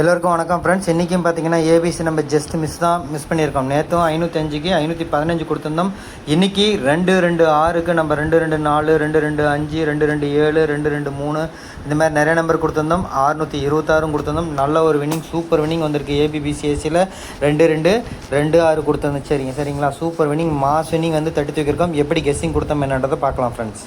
எல்லோருக்கும் வணக்கம் ஃப்ரெண்ட்ஸ் இன்றைக்கும் பார்த்தீங்கன்னா ஏபிசி நம்ம ஜஸ்ட் மிஸ் தான் மிஸ் பண்ணியிருக்கோம். நேற்றும் ஐநூற்றஞ்சுக்கு ஐநூற்றி பதினஞ்சு கொடுத்துருந்தோம். இன்றைக்கி ரெண்டு ரெண்டு ஆறுக்கு நம்ம ரெண்டு ரெண்டு நாலு ரெண்டு ரெண்டு அஞ்சு ரெண்டு ரெண்டு ஏழு ரெண்டு ரெண்டு மூணு இந்த மாதிரி நிறைய நம்பர் கொடுத்துருந்தோம். அறுநூற்றி இருபத்தாறும் கொடுத்துருந்தோம். நல்ல ஒரு வின்னிங் சூப்பர் வின்னிங் வந்திருக்கு ஏபிபிசிஎஸ்சியில் ரெண்டு ரெண்டு ரெண்டு ஆறு கொடுத்துருந்தோம். சரிங்க சரிங்களா? சூப்பர் வின்னிங் மாஸ் வின்னிங் வந்து தட்டி தூக்கியிருக்கோம். எப்படி கெஸ்ஸிங் கொடுத்தோம் என்னன்றதை பார்க்கலாம் friends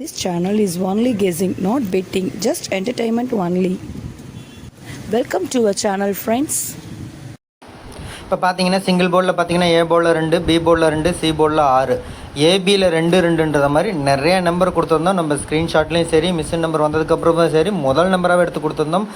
This channel is only guessing, not betting, just entertainment only. Welcome to our channel, friends. இப்போ பார்த்தீங்கன்னா சிங்கிள் போர்டில் பார்த்தீங்கன்னா ஏ போர்டில் ரெண்டு பி போர்டில் ரெண்டு சி போர்டில் ஆறு. ஏபியில் ரெண்டு ரெண்டுன்றத மாதிரி நிறைய நம்பர் கொடுத்துருந்தோம். நம்ம ஸ்க்ரீன்ஷாட்லேயும் சரி மிஷின் நம்பர் வந்ததுக்கப்புறமும் சரி முதல் நம்பராகவே எடுத்து கொடுத்துருந்தோம்.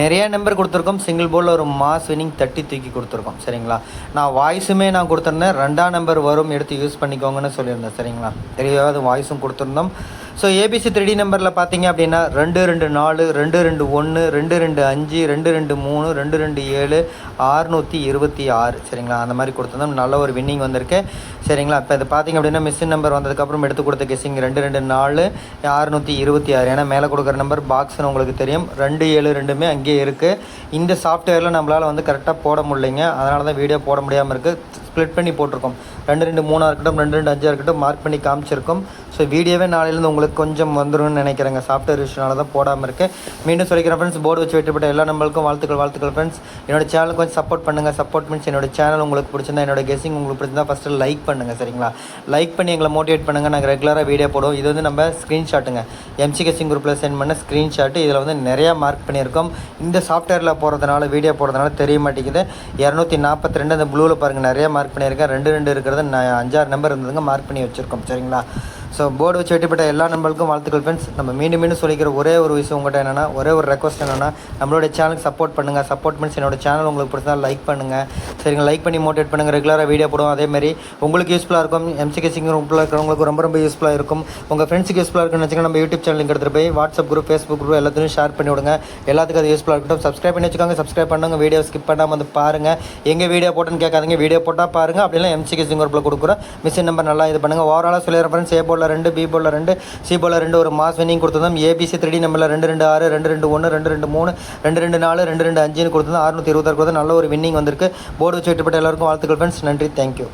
நிறைய நம்பர் கொடுத்துருக்கோம். சிங்கிள் போர்டில் ஒரு மாஸ் வினிங் தட்டி தூக்கி கொடுத்துருக்கோம். சரிங்களா? நான் வாய்ஸுமே நான் கொடுத்துருந்தேன். ரெண்டாம் நம்பர் வரும் எடுத்து யூஸ் பண்ணிக்கோங்கன்னு சொல்லியிருந்தேன். சரிங்களா? தெரியாத வாய்ஸும் கொடுத்துருந்தோம். ஸோ ஏபிசி த்ரீ நம்பரில் பார்த்தீங்க அப்படின்னா ரெண்டு ரெண்டு நாலு ரெண்டு ரெண்டு ஒன்று ரெண்டு ரெண்டு அஞ்சு ரெண்டு ரெண்டு மூணு ரெண்டு ரெண்டு ஏழு ஆறுநூற்றி இருபத்தி ஆறு. சரிங்களா? அந்த மாதிரி கொடுத்துருந்தோம். நல்ல ஒரு வின்னிங் வந்திருக்கு. சரிங்களா? இப்போ இது பார்த்தீங்க அப்படின்னா மிஷின் நம்பர் வந்ததுக்கப்புறம் எடுத்து கொடுத்த கெஸிங் ரெண்டு ரெண்டு நாலு அறுநூற்றி இருபத்தி ஆறு. ஏன்னா மேலே கொடுக்குற நம்பர் பாக்ஸ்னு உங்களுக்கு தெரியும். ரெண்டு ஏழு ரெண்டுமே அங்கேயே இருக்குது இந்த சாஃப்ட்வேரில் நம்மளால் வந்து கரெக்டாக போட முடியலைங்க. அதனால தான் வீடியோ போட முடியாமல் இருக்குது ஸ்ப்ளிட் பண்ணி போட்டிருக்கோம். ரெண்டு ரெண்டு மூணாக இருக்கட்டும் ரெண்டு ரெண்டு அஞ்சாக இருக்கட்டும் மார்க் பண்ணி காமிச்சிருக்கோம். ஸோ வீடியோவே நாளையிலேருந்து உங்களுக்கு கொஞ்சம் வந்துடும் நினைக்கிறேங்க. சாஃப்ட்வேர் இஷ்யூனால தான் போடாமல் இருக்குது மீண்டும் சொல்லிக்கிறேன் ஃப்ரெண்ட்ஸ் போர்டு வச்சு வெற்றிப்பட்ட எல்லா நம்மளுக்கும் வாழ்த்துக்கள் வாழ்த்துக்கள் ஃப்ரெண்ட்ஸ் என்னோட சேனலுக்கு கொஞ்சம் சப்போர்ட் பண்ணுங்கள் சப்போர்ட் மீன்ஸ் என்னோட சேனல் உங்களுக்கு பிடிச்சிருந்தா என்னோட கெஸிங் உங்களுக்கு பிடிச்சிருந்தா ஃபஸ்ட்டு லைக் பண்ணுங்கள் சரிங்களா? லைக் பண்ணி எங்களை மோட்டிவேட் பண்ணுங்கள் நாங்கள் ரெகுலராக வீடியோ போடுவோம். இது வந்து நம்ம ஸ்க்ரீன்ஷாட்டுங்க எம்சி கெஸிங் குரூப்பில் சென்ட் பண்ண ஸ்க்ரீன்ஷாட்டு இதில் வந்து நிறையா மார்க் பண்ணியிருக்கோம். இந்த சாஃப்ட்வேரில் போகிறதுனால வீடியோ போடுறதுனால தெரிய மாட்டேங்குது. இரநூத்தி நாற்பத்தி ரெண்டு அந்த ப்ளூவில் பாருங்கள் நிறைய மார்க் பண்ணியிருக்கேன். ரெண்டு ரெண்டு இருக்கிறது நான் அஞ்சாறு நம்பர் இருந்ததுங்க மார்க் பண்ணி வச்சுருக்கோம் சரிங்களா? ஸோ போர்டு வச்சு வெட்டிப்பட்ட எல்லா நம்பருக்கும் வாழ்த்துக்கள் ஃப்ரெண்ட்ஸ் நம்ம மீண்டும் மீண்டும் சொல்லிக்கிற ஒரே ஒரு விஷயம் உங்கள்கிட்ட என்னென்னா ஒரே ஒரு ரெக்வஸ்ட் என்னென்னா நம்மளோட சேனலுக்கு சப்போர்ட் பண்ணுங்கள் சப்போர்ட் மீன்ஸ் என்னோட சேனல் உங்களுக்கு பிடிச்சா லைக் பண்ணுங்கள் சரிங்க லைக் பண்ணி மோட்டிவேட் பண்ணுங்கள் ரெகுலராக வீடியோ போடுவோம். அதேமாதிரி உங்களுக்கு யூஸ்ஃபுல்லாக இருக்கும். எம்சிகே சிங் குரூப்பில் இருக்கிறவங்களுக்கு ரொம்ப ரொம்ப யூஸ்ஃபுல்லாக இருக்கும். உங்கள் ஃப்ரெண்ட்ஸுக்கு யூஸ்ஃபுல்லாக இருக்குன்னு வச்சுக்கோங்க நம்ம யூடியூப் சேனலுக்கு எடுத்துகிட்டு போய் வாட்ஸ்அப் குரூப் ஃபேஸ்புக் குரூப் எல்லாத்தையும் ஷேர் பண்ணி விடுங்க. எல்லாத்துக்கும் அது யூஸ்ஃபுல்லாக இருக்கட்டும். சப்ஸ்கிரைப் பண்ணி வச்சுக்கோங்க. சப்ஸ்கிரைப் பண்ணுங்க வீடியோ ஸ்கிப் பண்ணாமல் வந்து பாருங்கள் எங்கே வீடியோ போட்டோன்னு கேட்காதீங்க. வீடியோ போட்டால் பாருங்கள் அப்படிலாம் எம்சிகே சிங் குரூப்பில் கொடுக்குறோம் மிஷின் நம்பர் நல்லா இது பண்ணுங்கள் ஓவராலாக சொல்லிடுற ஃப்ரெண்ட்ஸ் ஏ போலில் ரெண்டு பி போலில் ரெண்டு சி போலில் ரெண்டு ஒரு மாஸ் வினிங் கொடுத்துருந்தோம். ஏபிசி த்ரீ நம்மள ரெண்டு ரெண்டு ஆறு ரெண்டு ரெண்டு ஒன்று ரெண்டு ரெண்டு மூணு ரெண்டு ரெண்டு நாலு ரெண்டு ரெண்டு அஞ்சுன்னு கொடுத்துருந்தோம். அறுநூற்றி இருபத்தாறு கொடுத்து நல்ல ஒரு வின்னிங் வந்திருக்கு. போர்டு வச்சு விட்டுப்பட்ட எல்லாருக்கும் வாழ்த்துக்கள் ஃப்ரெண்ட்ஸ் நன்றி. தேங்க்யூ